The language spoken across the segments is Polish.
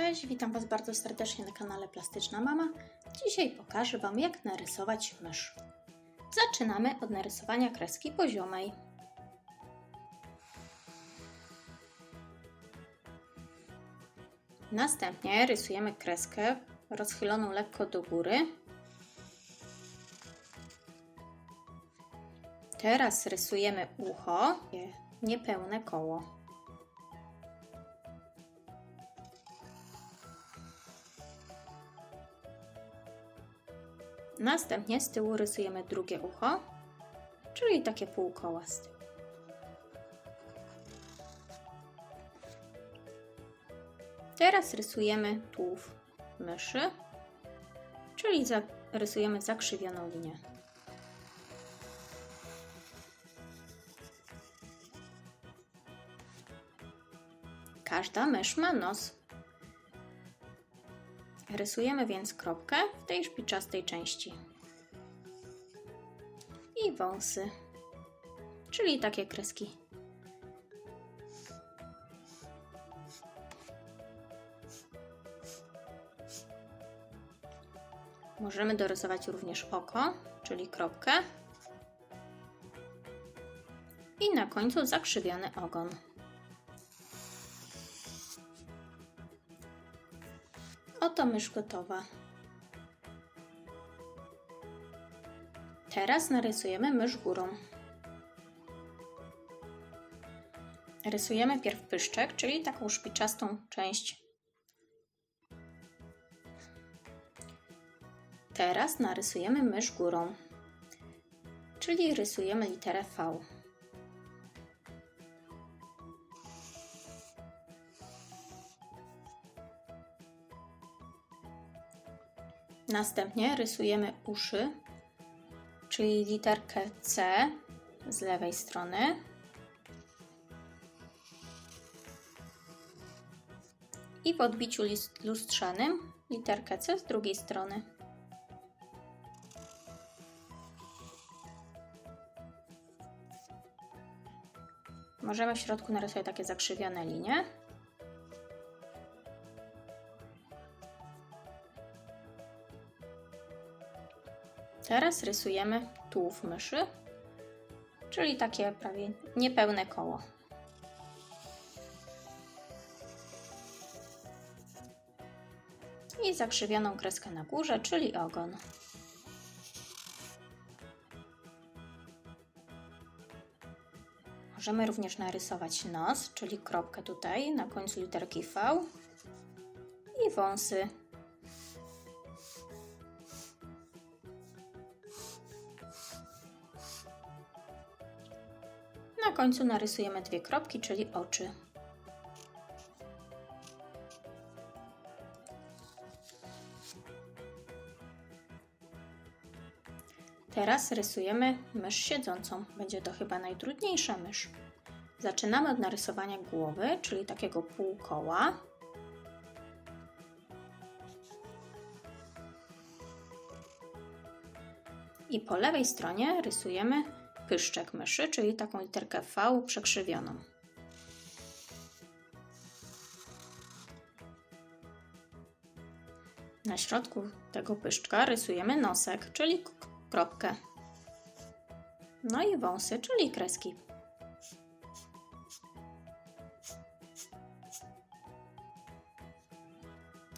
Cześć, witam Was bardzo serdecznie na kanale Plastyczna Mama. Dzisiaj pokażę Wam, jak narysować mysz. Zaczynamy od narysowania kreski poziomej. Następnie rysujemy kreskę rozchyloną lekko do góry. Teraz rysujemy ucho, niepełne koło. Następnie z tyłu rysujemy drugie ucho, czyli takie półkoła z tyłu. Teraz rysujemy tułów myszy, czyli za, rysujemy zakrzywioną linię. Każda mysz ma nos. Rysujemy więc kropkę w tej szpiczastej części. I wąsy, czyli takie kreski. Możemy dorysować również oko, czyli kropkę. I na końcu zakrzywiony ogon. Oto mysz gotowa. Teraz narysujemy mysz górą. Rysujemy pierw pyszczek, czyli taką szpiczastą część. Teraz narysujemy mysz górą, czyli rysujemy literę V. Następnie rysujemy uszy, czyli literkę C z lewej strony. I w odbiciu lustrzanym literkę C z drugiej strony. Możemy w środku narysować takie zakrzywione linie. Teraz rysujemy tułów myszy, czyli takie prawie niepełne koło. I zakrzywioną kreskę na górze, czyli ogon. Możemy również narysować nos, czyli kropkę tutaj na końcu literki V i wąsy Na końcu narysujemy dwie kropki, czyli oczy. Teraz rysujemy mysz siedzącą. Będzie to chyba najtrudniejsza mysz. Zaczynamy od narysowania głowy, czyli takiego półkoła. I po lewej stronie rysujemy pyszczek myszy, czyli taką literkę V przekrzywioną. Na środku tego pyszczka rysujemy nosek, czyli kropkę. No i wąsy, czyli kreski.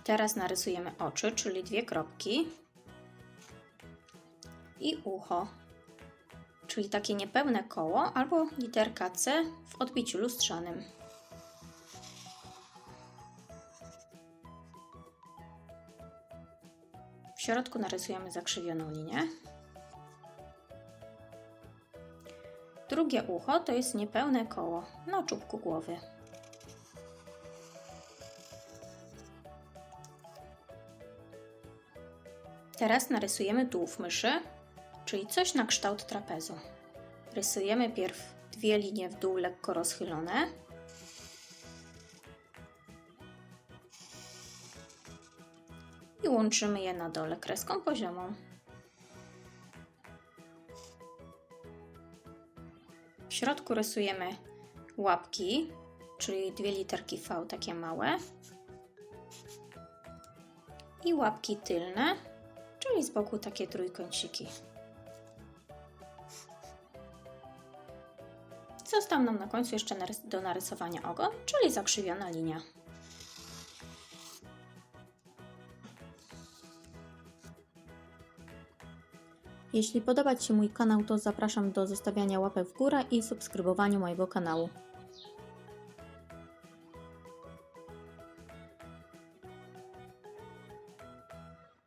Teraz narysujemy oczy, czyli dwie kropki i ucho, czyli takie niepełne koło albo literka C w odbiciu lustrzanym. W środku narysujemy zakrzywioną linię. Drugie ucho to jest niepełne koło na czubku głowy. Teraz narysujemy tułów myszy czyli coś na kształt trapezu. Rysujemy pierw dwie linie w dół lekko rozchylone. I łączymy je na dole kreską poziomą. W środku rysujemy łapki, czyli dwie literki V takie małe. i łapki tylne, czyli z boku takie trójkąciki. Został nam na końcu jeszcze do narysowania ogon, czyli zakrzywiona linia. Jeśli podoba Ci się mój kanał, to zapraszam do zostawiania łapek w górę i subskrybowania mojego kanału.